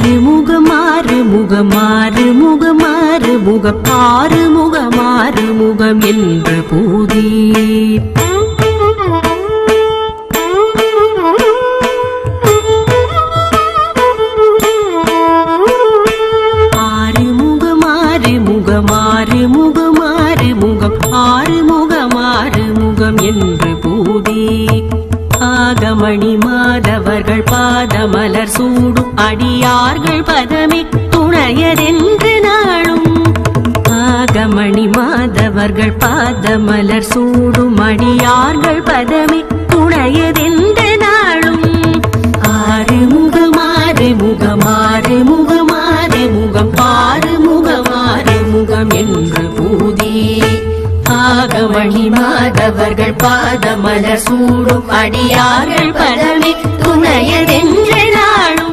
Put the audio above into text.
ஆறு முகமாறு முகமாறு முகமாறு முகப்பாறு முகமாறு முகம் என்று பூதி ஆறு முகமாறு முகமாறு முகமாறு முகம் ஆறு முகமாறு முகம் என்று பூதி நாகமணி மாதவர்கள் பாதமலர் சூடும் அடியார்கள் பதமே துணையதென்று நாளும். நாகமணி மாதவர்கள் பாதமலர் சூடும் அடியார்கள் பதமே துணையதென்று ஆகமணி மாதவர்கள் பாதமலர் சூடும் அடியார்கள் பலமே துணையதென்று